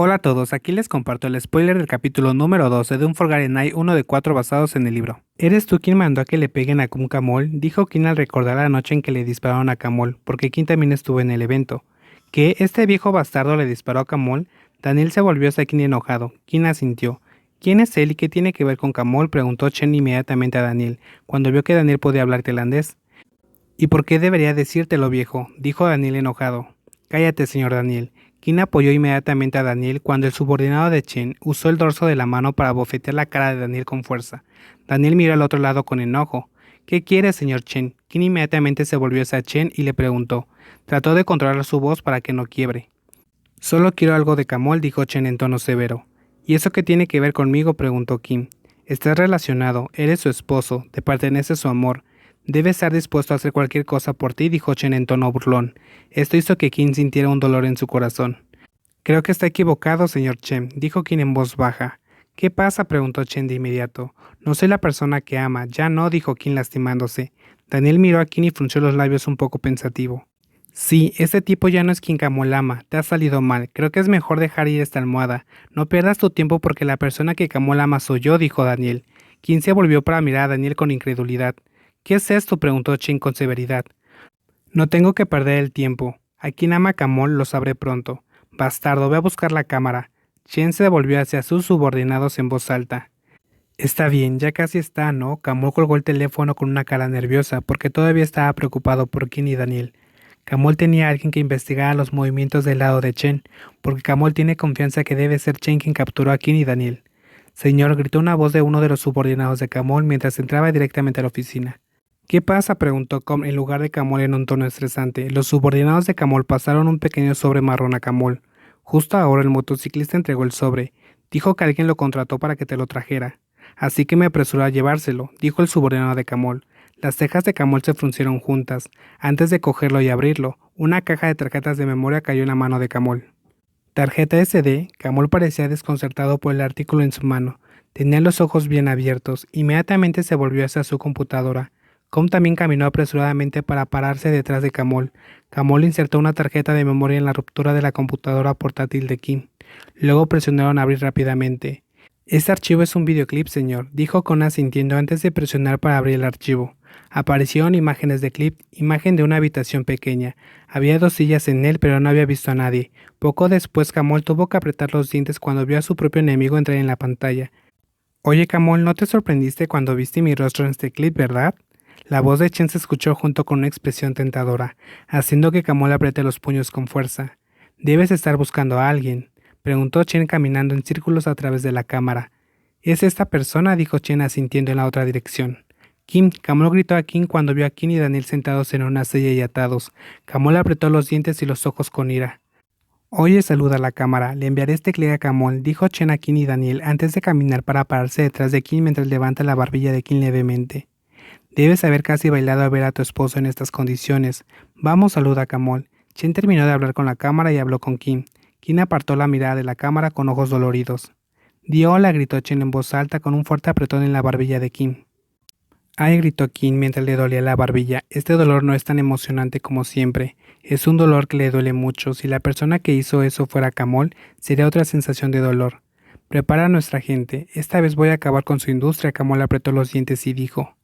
Hola a todos, aquí les comparto el spoiler del capítulo número 12 de Un Forgotten Night, uno de cuatro basados en el libro. ¿Eres tú quien mandó a que le peguen a Kun Kamol? Dijo Kim al recordar la noche en que le dispararon a Kamol, porque Kim también estuvo en el evento. ¿Que este viejo bastardo le disparó a Kamol? Daniel se volvió hacia Kim enojado. Kim asintió. ¿Quién es él y qué tiene que ver con Kamol? preguntó Chen inmediatamente a Daniel, cuando vio que Daniel podía hablar tailandés. ¿Y por qué debería decírtelo, viejo? dijo Daniel enojado. Cállate, señor Daniel. Kim apoyó inmediatamente a Daniel cuando el subordinado de Chen usó el dorso de la mano para bofetear la cara de Daniel con fuerza. Daniel miró al otro lado con enojo. ¿Qué quiere, señor Chen? Kim inmediatamente se volvió hacia Chen y le preguntó. Trató de controlar su voz para que no quiebre. Solo quiero algo de Camol, dijo Chen en tono severo. ¿Y eso qué tiene que ver conmigo? preguntó Kim. Estás relacionado, eres su esposo, te pertenece su amor. Debe estar dispuesto a hacer cualquier cosa por ti, dijo Chen en tono burlón. Esto hizo que Kim sintiera un dolor en su corazón. Creo que está equivocado, señor Chen, dijo Kim en voz baja. ¿Qué pasa? preguntó Chen de inmediato. No soy la persona que ama, ya no, dijo Kim lastimándose. Daniel miró a Kim y frunció los labios un poco pensativo. Sí, ese tipo ya no es quien Kamolama, te ha salido mal, creo que es mejor dejar ir esta almohada. No pierdas tu tiempo porque la persona que Kamolama soy yo, dijo Daniel. Kim se volvió para mirar a Daniel con incredulidad. ¿Qué es esto? preguntó Chin con severidad. No tengo que perder el tiempo. A quien ama Camol lo sabré pronto. Bastardo, ve a buscar la cámara. Chen se volvió hacia sus subordinados en voz alta. Está bien, ya casi está, ¿no? Camol colgó el teléfono con una cara nerviosa porque todavía estaba preocupado por Kim y Daniel. Camol tenía a alguien que investigara los movimientos del lado de Chen, porque Camol tiene confianza que debe ser Chen quien capturó a Kim y Daniel. Señor, gritó una voz de uno de los subordinados de Camol mientras entraba directamente a la oficina. ¿Qué pasa? preguntó Com en lugar de Camol en un tono estresante. Los subordinados de Camol pasaron un pequeño sobre marrón a Camol. Justo ahora el motociclista entregó el sobre. Dijo que alguien lo contrató para que te lo trajera. Así que me apresuró a llevárselo, dijo el subordinado de Camol. Las cejas de Camol se fruncieron juntas. Antes de cogerlo y abrirlo, una caja de tarjetas de memoria cayó en la mano de Camol. Tarjeta SD, Camol parecía desconcertado por el artículo en su mano. Tenía los ojos bien abiertos. Inmediatamente se volvió hacia su computadora. Com también caminó apresuradamente para pararse detrás de Camol. Camol insertó una tarjeta de memoria en la ruptura de la computadora portátil de Kim. Luego presionaron abrir rápidamente. Este archivo es un videoclip, señor, dijo Con asintiendo antes de presionar para abrir el archivo. Aparecieron imágenes de clip, imagen de una habitación pequeña. Había dos sillas en él, pero no había visto a nadie. Poco después, Camol tuvo que apretar los dientes cuando vio a su propio enemigo entrar en la pantalla. Oye, Camol, ¿no te sorprendiste cuando viste mi rostro en este clip, verdad? La voz de Chen se escuchó junto con una expresión tentadora, haciendo que Kamol apriete los puños con fuerza. Debes estar buscando a alguien, preguntó Chen caminando en círculos a través de la cámara. ¿Es esta persona? dijo Chen asintiendo en la otra dirección. Kim, Kamol gritó a Kim cuando vio a Kim y Daniel sentados en una silla y atados. Kamol apretó los dientes y los ojos con ira. Oye, saluda a la cámara. Le enviaré este clic a Kamol, dijo Chen a Kim y Daniel antes de caminar para pararse detrás de Kim mientras levanta la barbilla de Kim levemente. Debes haber casi bailado a ver a tu esposo en estas condiciones. Vamos, saluda a Kamol. Chen terminó de hablar con la cámara y habló con Kim. Kim apartó la mirada de la cámara con ojos doloridos. Di hola, gritó Chen en voz alta con un fuerte apretón en la barbilla de Kim. Ay, gritó Kim mientras le dolía la barbilla. Este dolor no es tan emocionante como siempre. Es un dolor que le duele mucho. Si la persona que hizo eso fuera Kamol, sería otra sensación de dolor. Prepara a nuestra gente. Esta vez voy a acabar con su industria. Kamol apretó los dientes y dijo.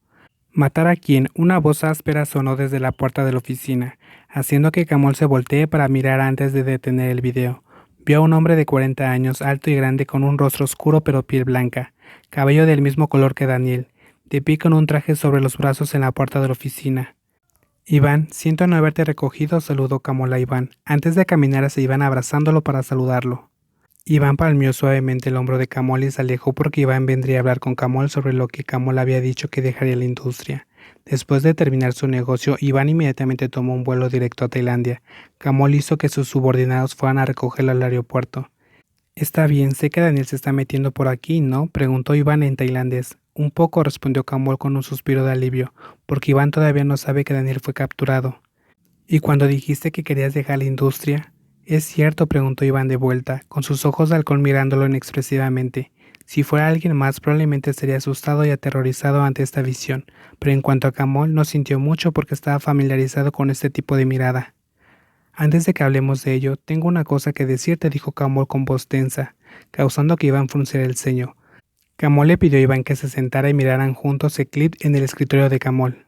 ¿Matar a quién? Una voz áspera sonó desde la puerta de la oficina, haciendo que Camol se voltee para mirar antes de detener el video. Vio a un hombre de 40 años, alto y grande, con un rostro oscuro pero piel blanca, cabello del mismo color que Daniel, de pie con un traje sobre los brazos en la puerta de la oficina. Iván, siento no haberte recogido, saludó Camol a Iván, antes de caminar hacia Iván abrazándolo para saludarlo. Iván palmeó suavemente el hombro de Camol y se alejó porque Iván vendría a hablar con Camol sobre lo que Camol había dicho que dejaría la industria. Después de terminar su negocio, Iván inmediatamente tomó un vuelo directo a Tailandia. Camol hizo que sus subordinados fueran a recogerlo al aeropuerto. Está bien, sé que Daniel se está metiendo por aquí, ¿no? preguntó Iván en tailandés. Un poco respondió Camol con un suspiro de alivio, porque Iván todavía no sabe que Daniel fue capturado. ¿Y cuando dijiste que querías dejar la industria? ¿Es cierto? preguntó Iván de vuelta, con sus ojos de halcón mirándolo inexpresivamente. Si fuera alguien más, probablemente estaría asustado y aterrorizado ante esta visión, pero en cuanto a Camol, no sintió mucho porque estaba familiarizado con este tipo de mirada. Antes de que hablemos de ello, tengo una cosa que decirte, dijo Camol con voz tensa, causando que Iván frunciera el ceño. Camol le pidió a Iván que se sentara y miraran juntos el clip en el escritorio de Camol.